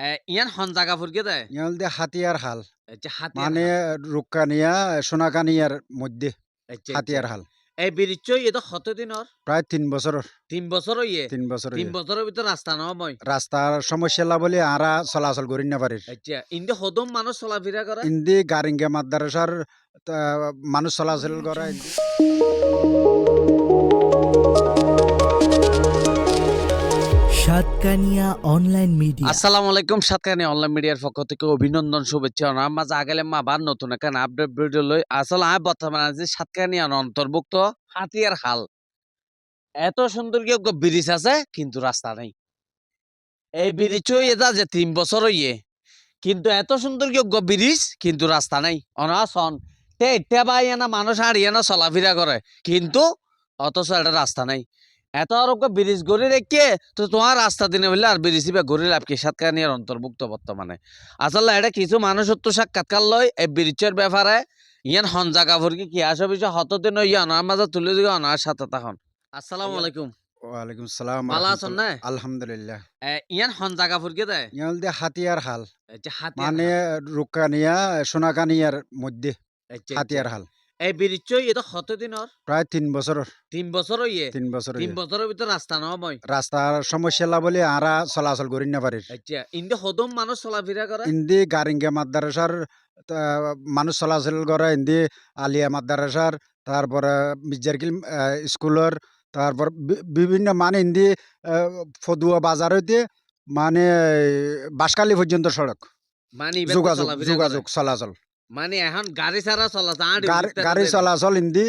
এ, ইয়ান হন জাগা ফুরকে দেয় ইয়ালদে হাতিয়ার হাল। হাতিয়ার মানে হাল। রুক্কানিয়া সোনাকানিয়ার মধ্যে আচ্ছা, হাতিয়ার আচ্ছা। হাল। এই ব্রিজ এটা কত দিনর প্রায় তিন বছরের তিন বছর ইয়ে? তিন বছর তিন বছরের ভিতর রাস্তা নয় মই? রাস্তার সমস্যা লা বলে আরা চলাচল করি না পারি আচ্ছা ইন্দে হদম মানুষ চলাফেরা করে ইন্দি গারিঙ্গে মাদ্রাসার মানুষ চলাচল করে সাতকানিয়া অনলাইন মিডিয়া আসসালামু আলাইকুম সাতকানি অনলাইন মিডিয়ার পক্ষ থেকে অভিনন্দন, শুভেচ্ছা আমার মা নতুন আপডেট ভিডিও লই আসলে আমি বর্তমানে আছি অন্তর্ভুক্ত হাতিয়ার হাল। এত সুন্দর ব্রিজ আছে? কিন্তু রাস্তা নেই। এই ব্রিজ এটা যে তিন বছর ইয়ে কিন্তু এত সুন্দর কি ব্রিজ কিন্তু রাস্তা নেই। অনাসন তে ইত্যা না মানুষ হারিয়ে না চলাফেরা করে। কিন্তু অথচ একটা রাস্তা নাই। এত আরোগ্য ব্রিজ গড়ে রেখে তো তোমার রাস্তা দিনে বললে আর ব্রিজ বা গড়ে লাভ কি? সাতকানিয়ার অন্তর্ভুক্ত বর্তমানে। আসলে এটা কিছু মানুষের তো সাক্ষাৎকার লয় এই ব্রিজের ব্যাপারে। ইয়ান হন জাগা ফুরকি কি আসে বিষয় হতদিন ইয়া অনার মাঝে তুলে দিকে অনার সাথে তখন। আসসালামু আলাইকুম। ওয়ালাইকুম সালাম ভালো আছেন না? আলহামদুলিল্লাহ। ইয়ান হন জাগা ফুরকি দেয় ইয়ালদে হাতিয়ার হাল। আচ্ছা, মানে হাল। রুক্কানিয়া সোনাকানিয়ার মধ্যে আচ্ছা, হাতিয়ার আচ্ছা। হাল। এই ব্রিজ এটা কতদিনের প্রায় তিন বছরের তিন বছর ইয়ে? তিন বছর তিন বছরের ভিতর রাস্তা নয় রাস্তার সমস্যা লা বলে আরা চলাচল করি না পারি আচ্ছা ইন্দে হদম মানুষ চলাফেরা করে ইন্দি গারিঙ্গে মাদ্রাসার মানুষ চলাচল করে ইন্দি আলিয়া মাদ্রাসার তারপরে মির্জারকিল স্কুলের তারপর বিভিন্ন মানে ইন্দি ফদুয়া বাজার হইতে মানে বাসকালি পর্যন্ত সড়ক। মানে যোগাযোগ যোগাযোগ চলাচল। মানে এখন গাড়ি ছাড়া চলা যায় গাড়ি- চলাচল ইন্দি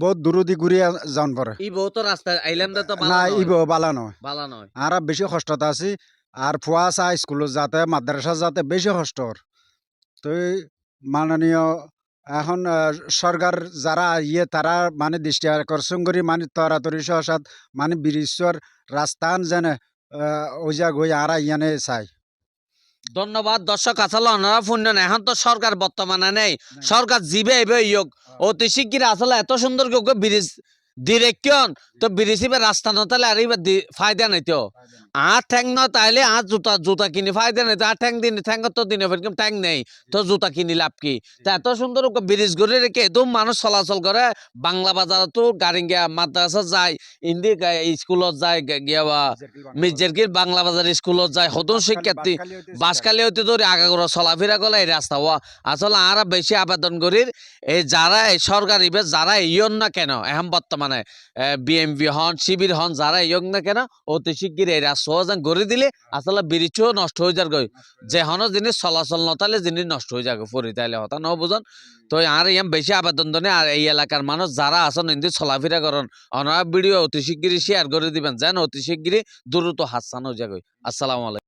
বহুত দূরদি ঘুরিয়া যান পরে ই বহুত রাস্তা আইলাম দে তো না নয় বালা নয় বালা নয় আর বেশি কষ্টত আছি আর ফুয়া চা স্কুলত যাতে মাদ্রাসা যাতে বেশি কষ্টর তো মাননীয় এখন সরকার যারা ইয়ে তারা মানে দৃষ্টি আকর্ষণ করি মানে তরাতরি সহসাত মানে বিরিশ্বর রাস্তান যেন ওই যা গই আরা ইয়ানে চাই। ধন্যবাদ দর্শক আসলে ওনারা ফুন্ডন এখন তো সরকার বর্তমানে নেই। সরকার জিবে এবে ইয়োগ। অতি শিগগির আসলে এত সুন্দর কেউ ব্রিজ ডিরেকশন তো ইবে রাস্তা নতালে আর এবার ফায়দা নাই তো। আর ঠ্যাং ন তাইলে আর জুতা জুতা কিনি ফায়দা নাই তো। আর ঠ্যাং দিন ঠ্যাং তো দিনে ফেরকম ঠ্যাং নেই। তো জুতা কিনি লাভ কি? তা এত সুন্দর ব্রিজ করে রেখে এত মানুষ চলাচল করে বাংলা বাজারে তো গাড়ি গিয়া মাদ্রাসা যায় ইন্দি স্কুলত যায় গিয়া বা মির্জেরকির বাংলা বাজার স্কুলত যায়। হতুন শিক্ষার্থী বাসকালি হইতে ধরে আগাগোড়া চলাফেরা করলে এই রাস্তা হওয়া আসলে আর বেশি আবেদন করি এই যারা সরকার ইবে যারা ইয়ন না কেন? এখন বর্তমানে বিএমপি হন, শিবির হন যারা ইয়ং না কেন, অতি শিগগির রাস্তা যেন গড়ে দিলে আসলে ব্রিজও নষ্ট হয়ে যার গই যে হন জিনিস চলাচল নতালে জিনিস নষ্ট হয়ে যাবে পরি তাইলে হতা ন বুঝন তো আর ইয়াম বেশি আবেদন দনে আর এই এলাকার মানুষ যারা আছেন, ইন্দি চলাফেরা করেন অনারা ভিডিও অতি শিগগিরই শেয়ার করে দিবেন, যেন অতি শিগগিরই দ্রুত হাসান যাবে আসসালামু আলাইকুম।